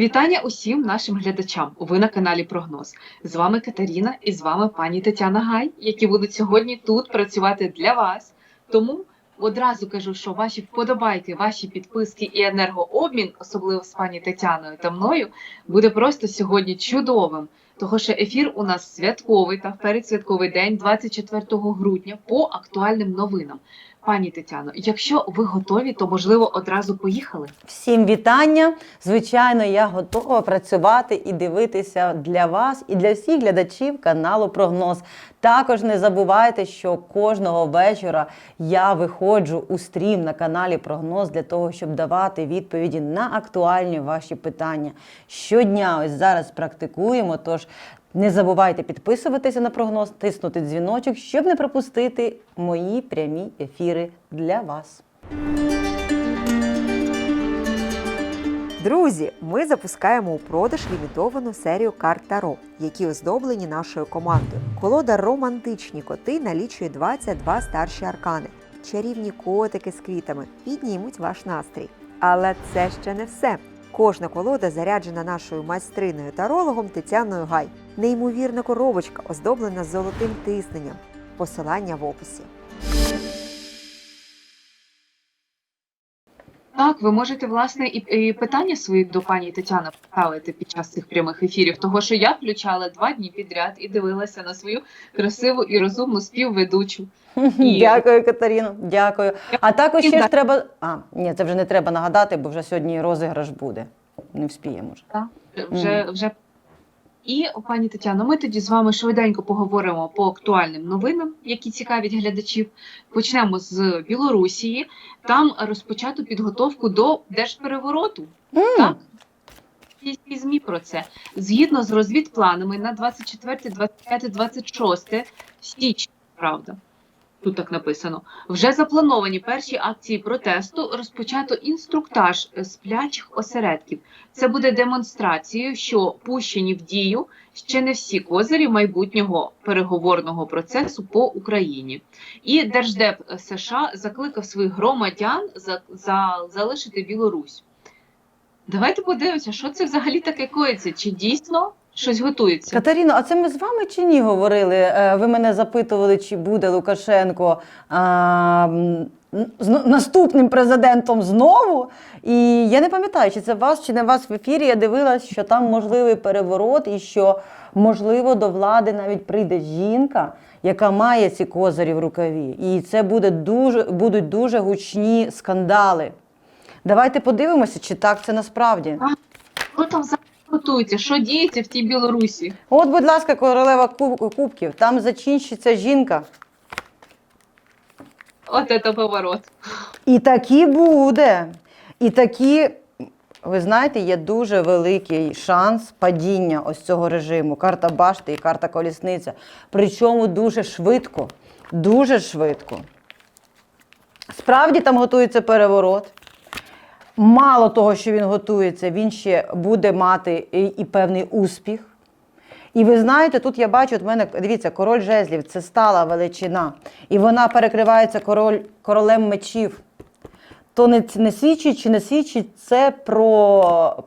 Вітання усім нашим глядачам. Ви на каналі Прогноз. З вами Катерина і з вами пані Тетяна Гай, які будуть сьогодні тут працювати для вас. Тому одразу кажу, що ваші вподобайки, ваші підписки і енергообмін, особливо з пані Тетяною та мною, буде просто сьогодні чудовим. Того що ефір у нас святковий та в передсвятковий день, 24 грудня, по актуальним новинам. Пані Тетяно, якщо ви готові, то можливо одразу поїхали. Всім вітання! Звичайно, я готова працювати і дивитися для вас і для всіх глядачів каналу Прогноз. Також не забувайте, що кожного вечора я виходжу у стрім на каналі Прогноз для того, щоб давати відповіді на актуальні ваші питання. Щодня ось зараз практикуємо. Тож не забувайте підписуватися на прогноз, тиснути дзвіночок, щоб не пропустити мої прямі ефіри для вас. Друзі, ми запускаємо у продаж лімітовану серію карт Таро, які оздоблені нашою командою. Колода Романтичні коти налічує 22 старші аркани. Чарівні котики з квітами піднімуть ваш настрій. Але це ще не все. Кожна колода заряджена нашою майстриною тарологом Тетяною Гай. Неймовірна коробочка, оздоблена золотим тисненням. Посилання в описі. Так, ви можете власне і, і питання свої до пані Тетяни поставити під час цих прямих ефірів, того що я включала два дні підряд і дивилася на свою красиву і розумну співведучу. І- Дякую, Катеріно. Дякую. А також ще ж треба. А, ні, це вже не треба нагадати, бо вже сьогодні розіграш буде. Не вспіємо вже. Вже вже і пані Тетяно, ми тоді з вами швиденько поговоримо по актуальним новинам, які цікавлять глядачів. Почнемо з Білорусії. Там розпочато підготовку до держперевороту. Mm. Так. Російські ЗМІ про це. Згідно з розвідпланами на 24, 25, 26 січня, правда. Тут так написано. Вже заплановані перші акції протесту. Розпочато інструктаж сплячих осередків. Це буде демонстрацією, що пущені в дію ще не всі козирі майбутнього переговорного процесу по Україні. І Держдеп США закликав своїх громадян за, за залишити Білорусь. Давайте подивимося, що це взагалі таке коїться. Чи дійсно щось готується? Катеріно, а це ми з вами чи ні говорили? Е, Ви мене запитували, чи буде Лукашенко а, з- наступним президентом знову. І я не пам'ятаю, чи це вас, чи не вас в ефірі. Я дивилась, що там можливий переворот, і що можливо до влади навіть прийде жінка, яка має ці козирі в рукаві. І це буде дуже, будуть дуже гучні скандали. Давайте подивимося, чи так це насправді. Що там готується? Що діється в тій Білорусі? От, будь ласка, королева куб- кубків. Там зачинщиться жінка. От це поворот. І такі буде. І такі, ви знаєте, є дуже великий шанс падіння ось цього режиму. Карта башти і карта колісниця. Причому дуже швидко. Дуже швидко. Справді там готується переворот. Мало того, що він готується, він ще буде мати і, і певний успіх. І ви знаєте, тут я бачу, от мене, дивіться, король жезлів це стала величина. І вона перекривається король, королем мечів. То не, не свідчить чи не свідчить це про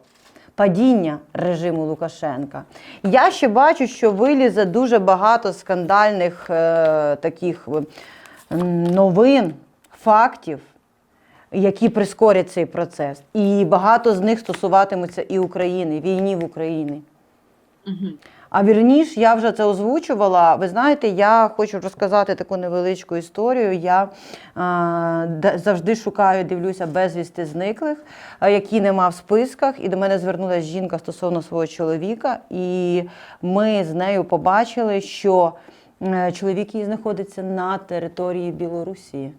падіння режиму Лукашенка. Я ще бачу, що вилізе дуже багато скандальних е, таких новин, фактів, які прискорять цей процес. І багато з них стосуватимуться і України, війні в Україні. Угу. А вірніш, я вже це озвучувала. Ви знаєте, я хочу розказати таку невеличку історію. Я а, де- завжди шукаю, дивлюся безвісти зниклих, а, які нема в списках. І до мене звернулася жінка стосовно свого чоловіка, і ми з нею побачили, що е, чоловік її знаходиться на території Білорусі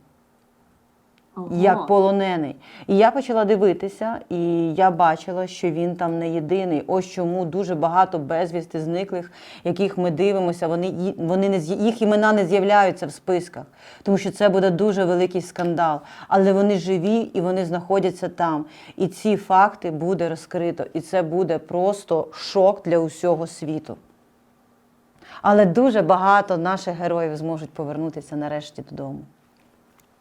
як полонений. І я почала дивитися, і я бачила, що він там не єдиний. Ось чому дуже багато безвісти зниклих, яких ми дивимося, вони, вони не їх імена не з'являються в списках, тому що це буде дуже великий скандал. Але вони живі і вони знаходяться там. І ці факти буде розкрито. І це буде просто шок для усього світу. Але дуже багато наших героїв зможуть повернутися нарешті додому.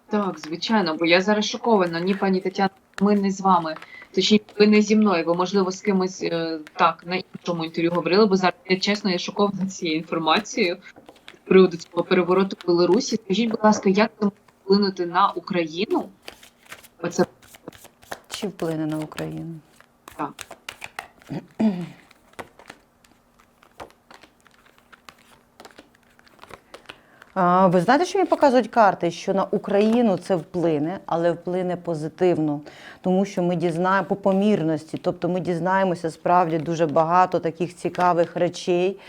Так, звичайно, бо я зараз шокована. Ні, пані Тетяна ми не з вами. Точніше, ви не зі мною, ви можливо з кимось е, так на іншому інтерв'ю говорили, бо зараз я чесно я шокована цією інформацією з приводу цього перевороту в Білорусі. Скажіть, будь ласка, як це може вплинути на Україну? Оце Чи вплине на Україну? Так. А, Ви знаєте, що мені показують карти, що на Україну це вплине, але вплине позитивно, тому що ми дізнаємо по помірності, тобто ми дізнаємося справді дуже багато таких цікавих речей,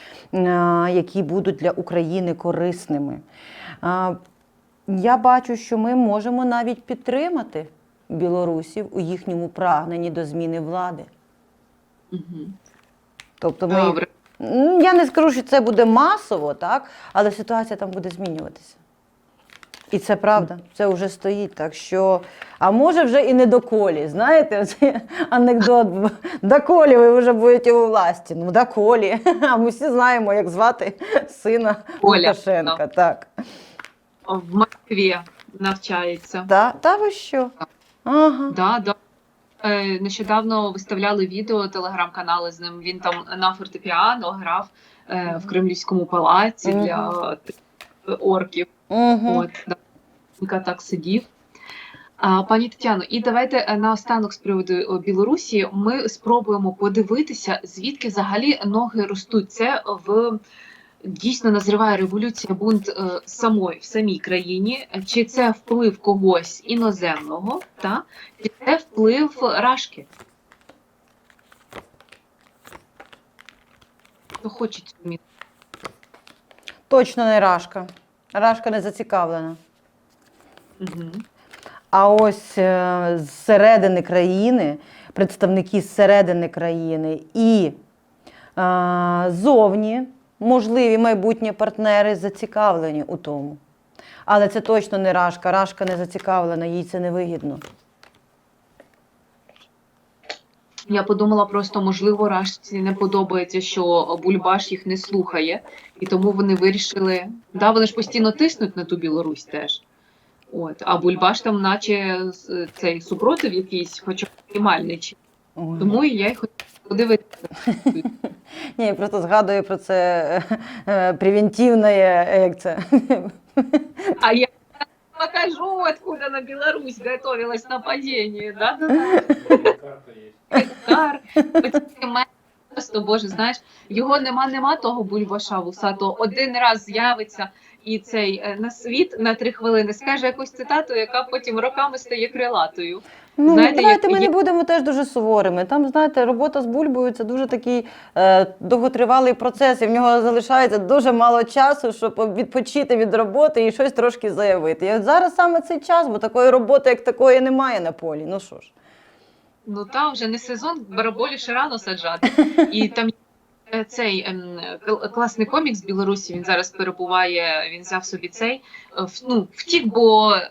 які будуть для України корисними. А, Я бачу, що ми можемо навіть підтримати білорусів у їхньому прагненні до зміни влади. угу. Тобто ми добре. Я не скажу, що це буде масово, так? але ситуація там буде змінюватися. І це правда, це вже стоїть. Так що, а може вже і не доколі. Знаєте, оцей анекдот доколі ви вже будете у власті. Ну, доколі. А ми всі знаємо, як звати сина Лукашенка. Так. В Москві навчається. Та, та ви що? Ага. Да, да. Е, Нещодавно виставляли відео телеграм-канали з ним. Він там на фортепіано грав е, в Кремлівському палаці для е, орків. От. Так сидів. Пані Тетяно, і давайте наостанок з приводу Білорусі ми спробуємо подивитися, звідки взагалі ноги ростуть. Це в дійсно назриває революція бунт е, самої в самій країні. Чи це вплив когось іноземного, та чи це вплив рашки? Хто хоче цю? Точно не Рашка. Рашка не зацікавлена. Угу. А ось е, з середини країни, представники з середини країни і е, зовні можливі майбутні партнери зацікавлені у тому. Але це точно не Рашка. Рашка не зацікавлена, їй це не вигідно. Я подумала просто, можливо, Рашці не подобається, що Бульбаш їх не слухає, і тому вони вирішили. Да, вони ж постійно тиснуть на ту Білорусь теж. От, а Бульбаш там, наче цей супротив якийсь, хоча мінімальний. Тому я й хотіла подивитися. Ні, просто згадую про це е, е, превентивне, е, як це. А я покажу, откуда на Беларусь готовилось нападение. Да. Карта мене просто боже, знаєш, його нема, нема того бульбаша вусатого. Один раз з'явиться і цей на світ на три хвилини скаже якусь цитату, яка потім роками стає крилатою. Ну, Знаєте, давайте як ми не будемо теж дуже суворими. Там, знаєте, робота з бульбою це дуже такий е, довготривалий процес, і в нього залишається дуже мало часу, щоб відпочити від роботи і щось трошки заявити. І от зараз саме цей час, бо такої роботи, як такої, немає на полі. Ну що ж. Ну там вже не сезон, бараболі ще рано саджати. І там цей ем, класний комік з Білорусі. Він зараз перебуває. Він взяв собі цей е, ну, втік, бо е,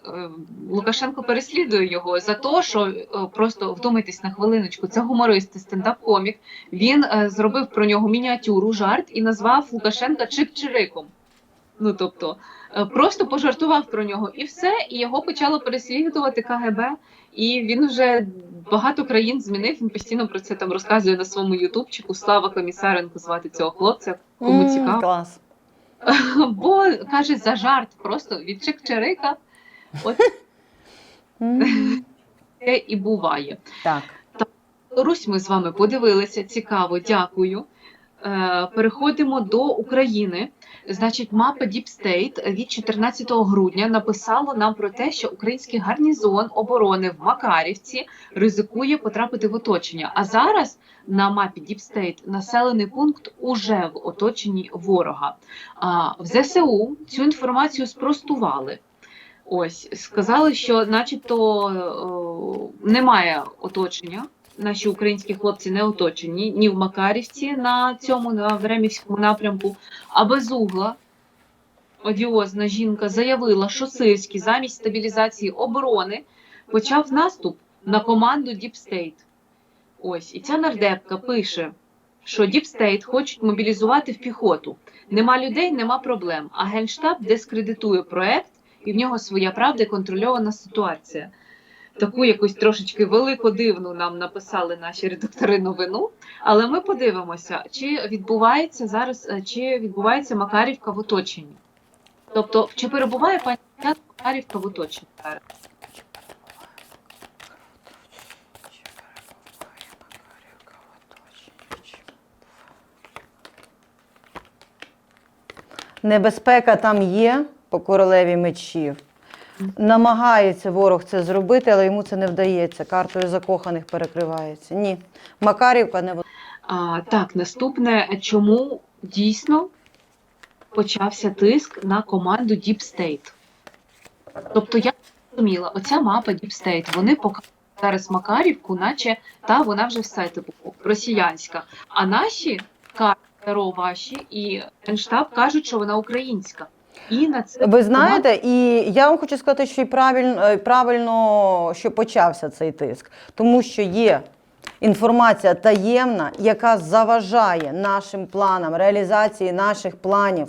Лукашенко переслідує його за те, що е, просто вдумайтесь на хвилиночку. Це гуморист, стендап-комік. Він е, зробив про нього мініатюру, жарт і назвав Лукашенка Чик-Чириком. Ну тобто е, просто пожартував про нього і все, і його почало переслідувати КГБ. І він вже багато країн змінив. Він постійно про це там розказує на своєму ютубчику. Слава Комісаренко звати цього хлопця. Кому М, цікаво. Клас. Бо каже за жарт, просто від Чик-Чирика. От це і буває. Так. Русь ми з вами подивилися. Цікаво, дякую. Е, Переходимо до України. Значить, мапа Deep State від 14 грудня написала нам про те, що український гарнізон оборони в Макарівці ризикує потрапити в оточення. А зараз на мапі Deep State населений пункт уже в оточенні ворога. А в ЗСУ цю інформацію спростували. Ось сказали, що, начебто, е, немає оточення. Наші українські хлопці не оточені ні в Макарівці на цьому на Времівському напрямку, а безугла. Одіозна жінка заявила, що Сирський замість стабілізації оборони почав наступ на команду State. Ось і ця нардепка пише, що State хочуть мобілізувати в піхоту. Нема людей, нема проблем. А генштаб дискредитує проект, і в нього своя правда і контрольована ситуація. Таку якусь трошечки велику дивну нам написали наші редактори новину. Але ми подивимося, чи відбувається зараз, е, чи відбувається Макарівка в оточенні. Тобто, чи перебуває пані Макарівка в оточенні зараз? Небезпека там є по королеві мечів. Намагається ворог це зробити, але йому це не вдається. Картою закоханих перекривається. Ні. Макарівка не А, так, наступне, чому дійсно почався тиск на команду Deep State? Тобто, я зрозуміла, оця мапа Deep State, вони показують зараз Макарівку, наче та вона вже все типу росіянська. А наші карти ваші і Генштаб кажуть, що вона українська. І на це Ви знаєте, і я вам хочу сказати, що і правильно, е, правильно, що почався цей тиск, тому що є інформація таємна, яка заважає нашим планам, реалізації наших планів,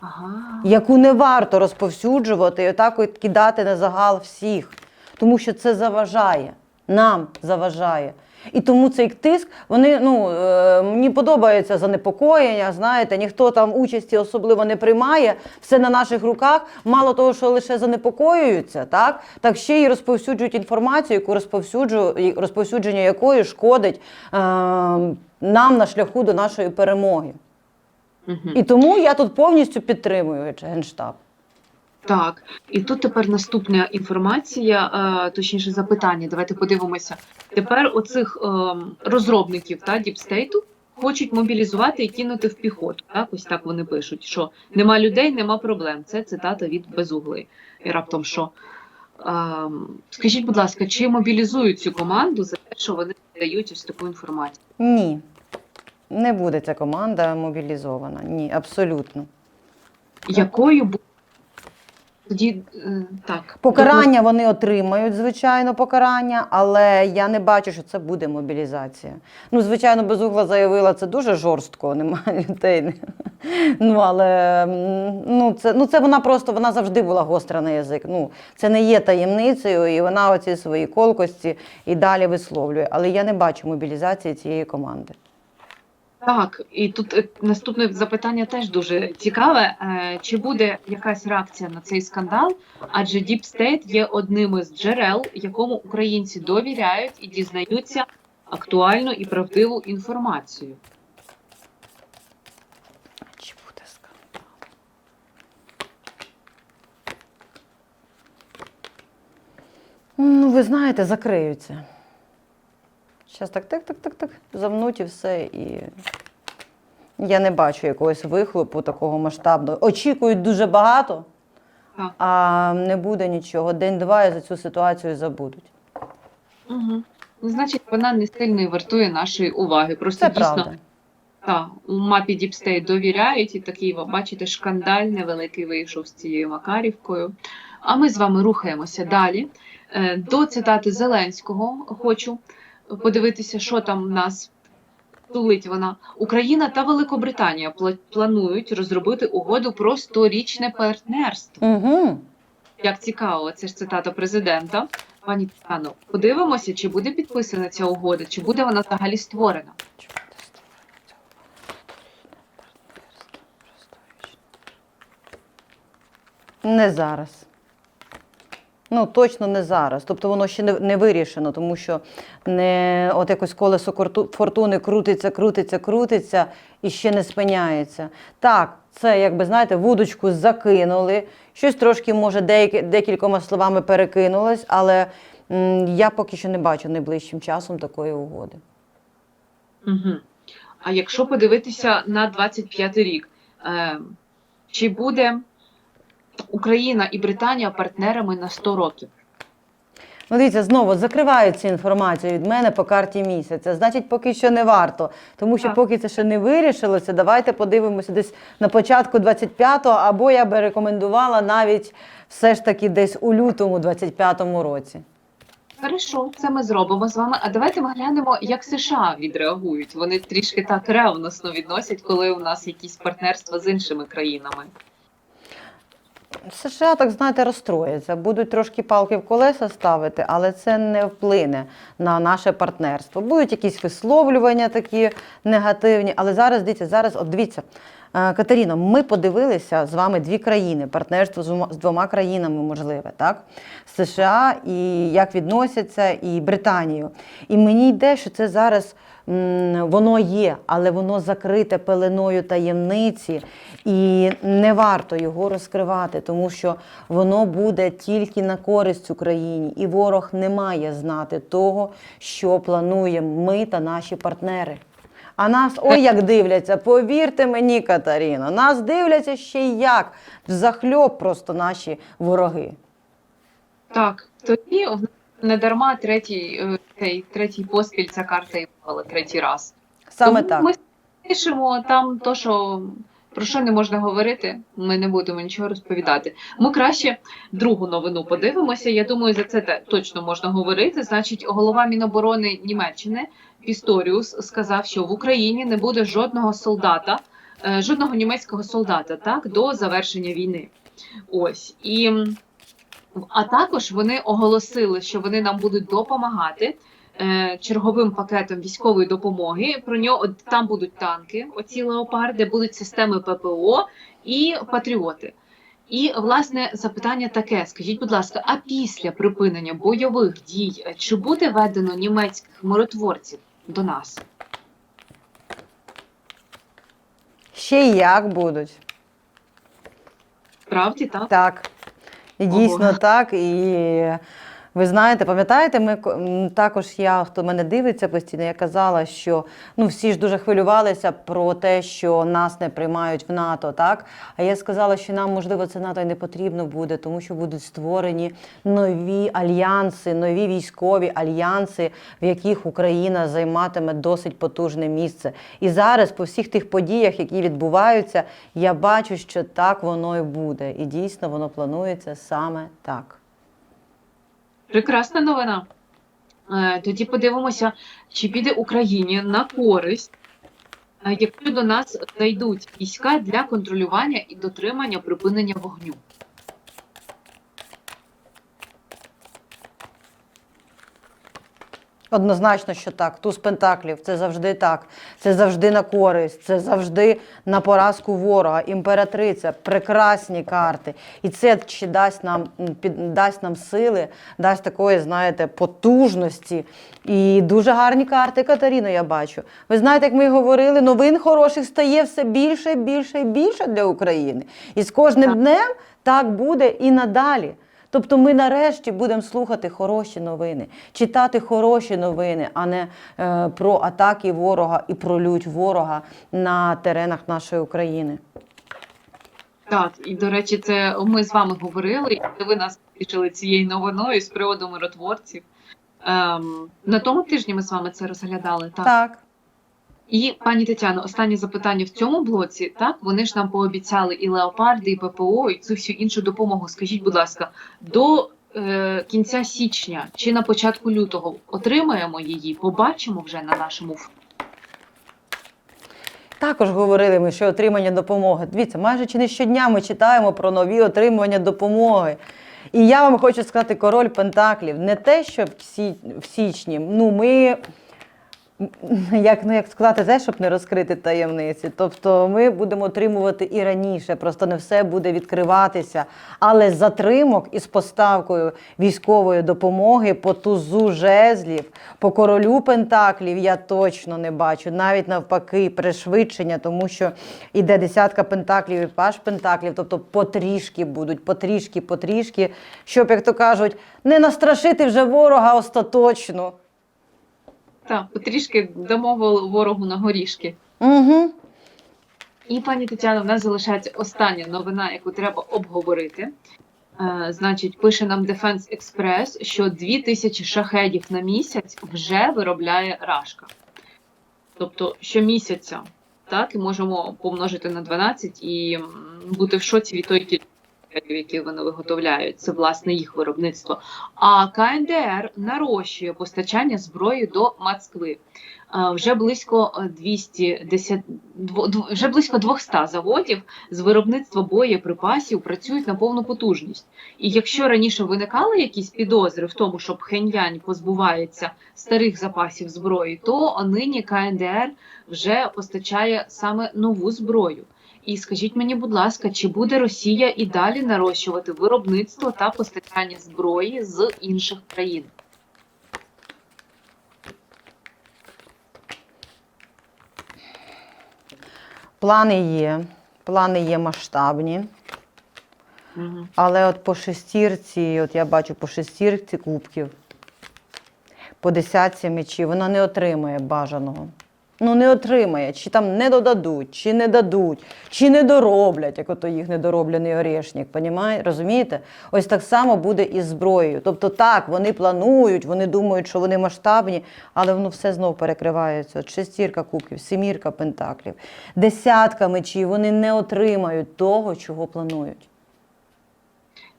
ага. яку не варто розповсюджувати і отак от кидати на загал всіх, тому що це заважає, нам заважає. І тому цей тиск, вони ну е, мені подобається занепокоєння. Знаєте, ніхто там участі особливо не приймає. Все на наших руках. Мало того, що лише занепокоюються, так так ще й розповсюджують інформацію, яку розповсюджу, розповсюдження якої шкодить е, нам на шляху до нашої перемоги. Угу. І тому я тут повністю підтримую генштаб. Так, і тут тепер наступна інформація, е, точніше запитання. Давайте подивимося. Тепер оцих ем, розробників та діпстейту хочуть мобілізувати і кинути в піхоту. Так, ось так вони пишуть, що нема людей, нема проблем. Це цитата від безугли. І раптом що. Ем, скажіть, будь ласка, чи мобілізують цю команду за те, що вони дають ось таку інформацію? Ні, не буде ця команда мобілізована. Ні, абсолютно. Якою буде тоді е, так Покарання вони отримають, звичайно, покарання, але я не бачу, що це буде мобілізація. Ну, звичайно, безугла заявила, це дуже жорстко, немає людей. Ну, але ну, це, ну, це вона просто вона завжди була гостра на язик. Ну, це не є таємницею, і вона оці свої колкості і далі висловлює. Але я не бачу мобілізації цієї команди. Так, і тут е, наступне запитання теж дуже цікаве. Е, Чи буде якась реакція на цей скандал? Адже Deep State є одним із джерел, якому українці довіряють і дізнаються актуальну і правдиву інформацію. Чи буде скандал? Ну, ви знаєте, закриються. Зараз так, так, так, так, так, замнуть і все. І я не бачу якогось вихлопу такого масштабного. Очікують дуже багато, а не буде нічого. День-два і за цю ситуацію забудуть. Угу. Значить, вона не сильно і вартує нашої уваги. Просто Це дійсно правда. та, у мапі State довіряють, і такий, ви бачите, шкандаль невеликий вийшов з цією Макарівкою. А ми з вами рухаємося далі. Е, До цитати Зеленського хочу подивитися, що там в нас тулить вона. Україна та Великобританія планують розробити угоду про сторічне партнерство. Угу. Як цікаво, це ж цитата президента. Пані Тетяно, подивимося, чи буде підписана ця угода, чи буде вона взагалі створена. Не зараз. Ну, точно не зараз. Тобто воно ще не, не вирішено, тому що не от якось колесо фортуни крутиться, крутиться, крутиться і ще не спиняється. Так, це, якби знаєте, вудочку закинули, щось трошки, може, деякі, декількома словами перекинулось, але м, я поки що не бачу найближчим часом такої угоди. Угу. А якщо подивитися на 25 рік, е, чи буде Україна і Британія партнерами на 100 років? Ну, дивіться, знову закривають цю інформацію від мене по карті місяця. Значить, поки що не варто. Тому що Так. поки це ще не вирішилося, давайте подивимося десь на початку 25-го, або я би рекомендувала навіть все ж таки десь у лютому 25-му році. Хорошо, це ми зробимо з вами. А давайте ми глянемо, як США відреагують. Вони трішки так ревносно відносять, коли у нас якісь партнерства з іншими країнами. США, так знаєте, розстроїться, будуть трошки палки в колеса ставити, але це не вплине на наше партнерство. Будуть якісь висловлювання такі негативні, але зараз дивіться, зараз, от дивіться, е, Катеріно, ми подивилися з вами дві країни, партнерство з двома- країнами можливе, так? США і як відносяться, і Британію. І мені йде, що це зараз воно є, але воно закрите пеленою таємниці, і не варто його розкривати, тому що воно буде тільки на користь Україні, і ворог не має знати того, що плануємо ми та наші партнери. А нас ой як дивляться, повірте мені, Катеріно, нас дивляться ще й як взахльоб просто наші вороги. Так, тоді не дарма третій, цей, третій поспіль ця карта і випала третій раз. Саме Тому так. Ми пишемо там то, що про що не можна говорити, ми не будемо нічого розповідати. Ми краще другу новину подивимося. Я думаю, за це точно можна говорити. Значить, голова Міноборони Німеччини Пісторіус сказав, що в Україні не буде жодного солдата, е, жодного німецького солдата так до завершення війни. Ось і. А також вони оголосили, що вони нам будуть допомагати е, черговим пакетом військової допомоги. Про нього там будуть танки, оці леопарди, будуть системи ППО і патріоти. І власне запитання таке: скажіть, будь ласка, а після припинення бойових дій е, чи буде введено німецьких миротворців до нас? Ще й як будуть. Справді так? Так, і дійсно Ого. так. І ви знаєте, пам'ятаєте, ми також я, хто мене дивиться постійно, я казала, що ну всі ж дуже хвилювалися про те, що нас не приймають в НАТО. Так, а я сказала, що нам можливо це НАТО і не потрібно буде, тому що будуть створені нові альянси, нові військові альянси, в яких Україна займатиме досить потужне місце. І зараз, по всіх тих подіях, які відбуваються, я бачу, що так воно і буде. І дійсно воно планується саме так. Прекрасна новина. Е, Тоді подивимося, чи піде Україні на користь, е, якщо до нас зайдуть війська для контролювання і дотримання припинення вогню. Однозначно, що так. Туз пентаклів це завжди так. Це завжди на користь, це завжди на поразку ворога. Імператриця, прекрасні карти. І це ще дасть нам м, під дасть нам сили, дасть такої, знаєте, потужності. І дуже гарні карти, Катеріно, я бачу. Ви знаєте, як ми говорили, новин хороших стає все більше, більше і більше для України. І з кожним днем так буде і надалі. Тобто ми нарешті будемо слухати хороші новини, читати хороші новини, а не е, про атаки ворога і про лють ворога на теренах нашої України. Так, і до речі, це ми з вами говорили, і ви нас тішили цією новиною з приводу миротворців. Ем, на тому тижні ми з вами це розглядали. Так. Так. І пані Тетяно, останнє запитання в цьому блоці. Так, вони ж нам пообіцяли і леопарди, і ППО, і цю всю іншу допомогу. Скажіть, будь ласка, до е, кінця січня чи на початку лютого отримаємо її? Побачимо вже на нашому Також говорили ми, що отримання допомоги. Дивіться, майже чи не щодня ми читаємо про нові отримування допомоги. І я вам хочу сказати, король Пентаклів, не те, що в січні. Ну, ми. Як, ну, як сказати, те, щоб не розкрити таємниці. Тобто ми будемо отримувати і раніше, просто не все буде відкриватися. Але затримок із поставкою військової допомоги по тузу жезлів, по королю пентаклів я точно не бачу. Навіть навпаки, пришвидшення, тому що іде десятка пентаклів і паш пентаклів, тобто потрішки будуть, потрішки, потрішки, щоб, як то кажуть, не настрашити вже ворога остаточно. Так, потрішки дамо ворогу на горішки. Угу. І пані Тетяно, в нас залишається остання новина, яку треба обговорити. Е, значить, пише нам Defense Express, що 2000 шахедів на місяць вже виробляє Рашка. Тобто щомісяця, так, і можемо помножити на 12 і бути в шоці від тої кількості, ракетів, які вони виготовляють. Це власне їх виробництво. А КНДР нарощує постачання зброї до Москви. вже близько е, 210, вже близько 200 заводів з виробництва боєприпасів працюють на повну потужність. І якщо раніше виникали якісь підозри в тому, що Пхеньянь позбувається старих запасів зброї, то нині КНДР вже постачає саме нову зброю. І скажіть мені, будь ласка, чи буде Росія і далі нарощувати виробництво та постачання зброї з інших країн? Плани є, плани є масштабні. Угу. Але от по шестірці, от я бачу по шестірці кубків, по десятці мечів, вона не отримає бажаного. Ну, не отримає, чи там не додадуть, чи не дадуть, чи не дороблять, як ото їх недороблений орешник, розумієте? Ось так само буде і з зброєю. Тобто так, вони планують, вони думають, що вони масштабні, але воно все знов перекривається. От шестірка кубків, семірка пентаклів, десятка мечів, вони не отримають того, чого планують.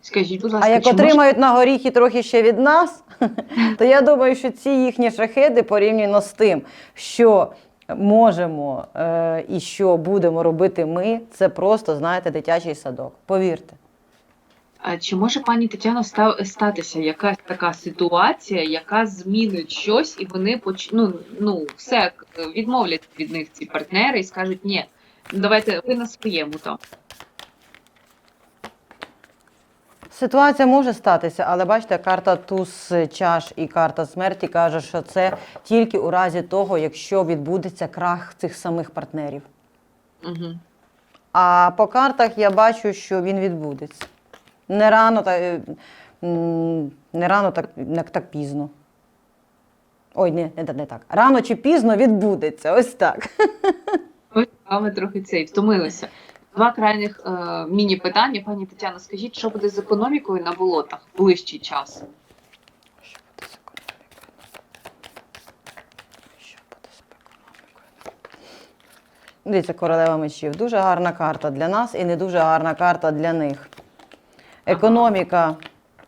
Скажіть, будь ласка, А як отримають на горіхи трохи ще від нас, то я думаю, що ці їхні шахеди порівняно з тим, що можемо е, і що будемо робити ми, це просто, знаєте, дитячий садок. Повірте. А чи може пані Тетяно ста- статися якась така ситуація, яка змінить щось, і вони поч... ну, ну, все відмовлять від них ці партнери і скажуть, ні, давайте ви на своєму там. Ситуація може статися, але бачите, карта туз чаш і карта смерті каже, що це тільки у разі того, якщо відбудеться крах цих самих партнерів. Угу. А по картах я бачу, що він відбудеться. Не рано, та, е, не рано так, так пізно. Ой, не, не, не так. Рано чи пізно відбудеться. Ось так. Ось а трохи цей втомилися. Два крайніх е, міні-питання. Пані Тетяно, скажіть, що буде з економікою на болотах в ближчий час? Що буде з економікою? Що буде з економікою? Дивіться, королева мечів. Дуже гарна карта для нас і не дуже гарна карта для них. Економіка,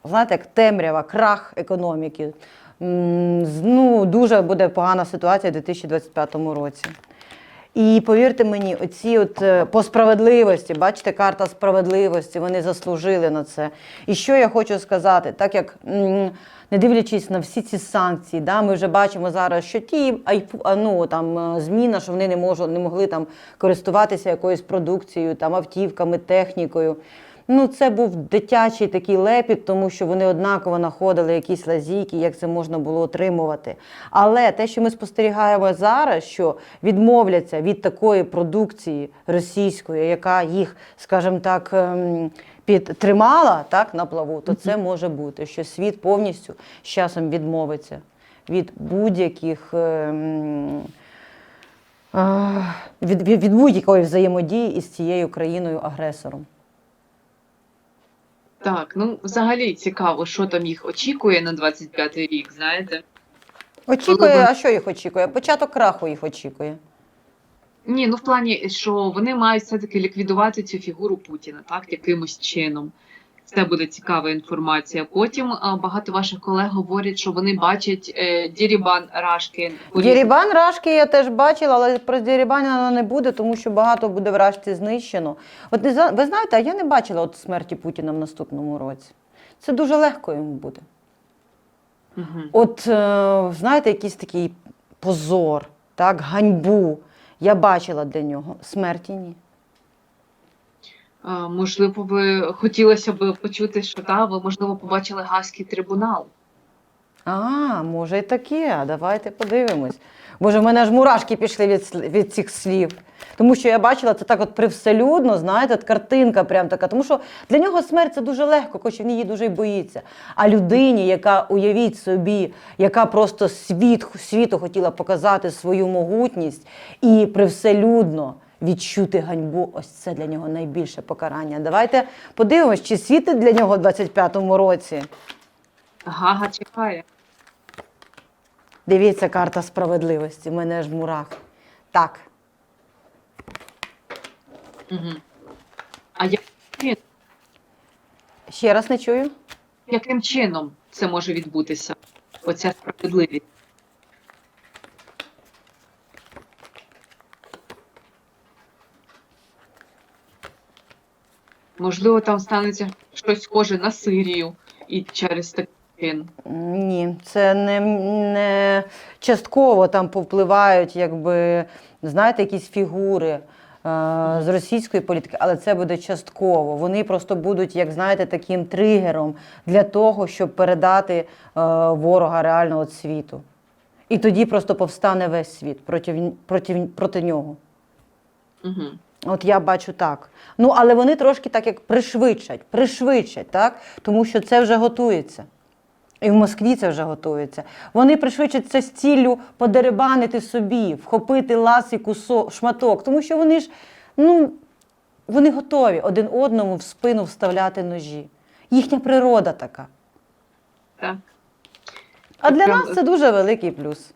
знаєте, як темрява, крах економіки. М, Ну, дуже буде погана ситуація у 2025 році. І повірте мені, оці от е, по справедливості, бачите, карта справедливості, вони заслужили на це. І що я хочу сказати, так як не дивлячись на всі ці санкції, да, ми вже бачимо зараз, що ті ну, там, е, зміна, що вони не, можуть, не могли там, користуватися якоюсь продукцією, там, автівками, технікою. Ну, це був дитячий такий лепіт, тому що вони однаково знаходили якісь лазійки, як це можна було отримувати. Але те, що ми спостерігаємо зараз, що відмовляться від такої продукції російської, яка їх, скажімо так, ем, підтримала так, на плаву, то це може бути, що світ повністю з часом відмовиться від будь-яких. ем, від, від, від будь-якої взаємодії із цією країною-агресором. Так, ну взагалі цікаво, що там їх очікує на 25-й рік, знаєте? Очікує, Коли а що їх очікує? Початок краху їх очікує. Ні, ну в плані, що вони мають все-таки ліквідувати цю фігуру Путіна, так, якимось чином. Це буде цікава інформація. Потім багато ваших колег говорять, що вони бачать е, Дірібан Рашкін. Дірібан Рашки я теж бачила, але про Дірібана не буде, тому що багато буде в Рашці знищено. От ви знаєте, а я не бачила от смерті Путіна в наступному році. Це дуже легко йому буде. Мгм. От е, знаєте, якийсь такий позор, так, ганьбу. Я бачила для нього. Смерті ні. Можливо, ви хотілося б почути, що та, ви можливо побачили Гаазький трибунал. А, може і таке. Давайте подивимось. Може, в мене аж мурашки пішли від, від цих слів. Тому що я бачила це так от привселюдно, знаєте, от картинка прям така. Тому що для нього смерть це дуже легко, хоч він її дуже боїться. А людині, яка, уявіть собі, яка просто світ, світу хотіла показати свою могутність і привселюдно відчути ганьбу, ось це для нього найбільше покарання. Давайте подивимось, чи світить для нього в 25-му році. Гага чекає. Дивіться, карта справедливості. Мене ж мурах. Так. Угу. А як, Ще раз не чую. яким чином це може відбутися? Оця справедливість? Можливо, там станеться щось схоже на Сирію і через такий. Ні, це не, не частково там повпливають, якби, знаєте, якісь фігури е, з російської політики, але це буде частково. Вони просто будуть, як знаєте, таким тригером для того, щоб передати е, ворога реально від світу. І тоді просто повстане весь світ проти, проти, проти нього. Угу. От я бачу так. Ну, але вони трошки так як пришвидшать, пришвидшать, так? Тому що це вже готується. І в Москві це вже готується. Вони пришвидшать це з ціллю подеребанити собі, вхопити ласий кусок, шматок, тому що вони ж, ну, вони готові один одному в спину вставляти ножі. Їхня природа така. Так. А для нас це дуже великий плюс.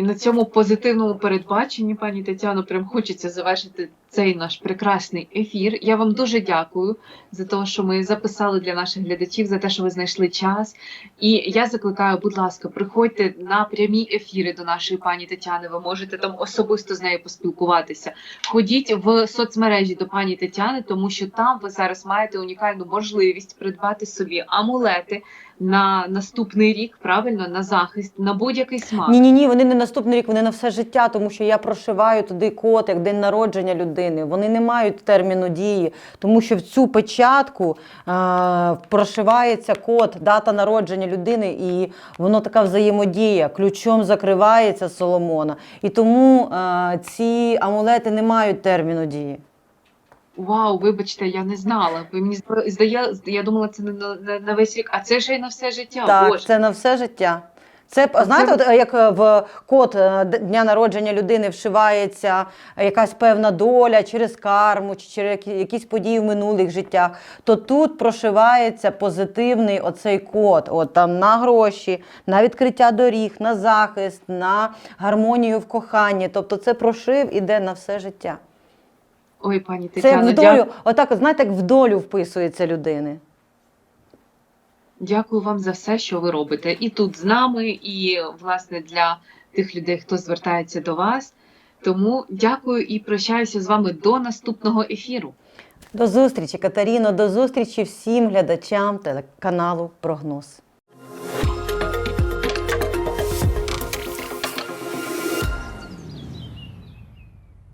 І на цьому позитивному передбаченні, пані Тетяно, прям хочеться завершити цей наш прекрасний ефір. Я вам дуже дякую за те, що ми записали для наших глядачів, за те, що ви знайшли час. І я закликаю, будь ласка, приходьте на прямі ефіри до нашої пані Тетяни. Ви можете там особисто з нею поспілкуватися. Ходіть в соцмережі до пані Тетяни, тому що там ви зараз маєте унікальну можливість придбати собі амулети на наступний рік, правильно, на захист, на будь-який смак. Ні, ні, ні, вони не наступний рік, вони на все життя, тому що я прошиваю туди код, як день народження людини. Вони не мають терміну дії, тому що в цю печатку е, прошивається код, дата народження людини, і воно така взаємодія. Ключом закривається Соломона. І тому е, ці амулети не мають терміну дії. Вау, вибачте, я не знала. Ви мені зда- здає, я думала, це не на, на, на весь рік, а це ще й на все життя. Так, Боже. це на все життя. Це знаєте, от, е, як е, в код е, дня народження людини вшивається якась певна доля через карму чи через якісь події в минулих життях, то тут прошивається позитивний оцей код. От там на гроші, на відкриття доріг, на захист, на гармонію в коханні. Тобто це прошив іде на все життя. Ой, пані Це Тетяно, в дя- долю, отак, от, знаєте, як в долю вписується людини. дякую вам за все, що ви робите. І тут з нами, і власне для тих людей, хто звертається до вас. Тому дякую і прощаюся з вами до наступного ефіру. До зустрічі, Катеріно, до зустрічі всім глядачам телеканалу Прогноз.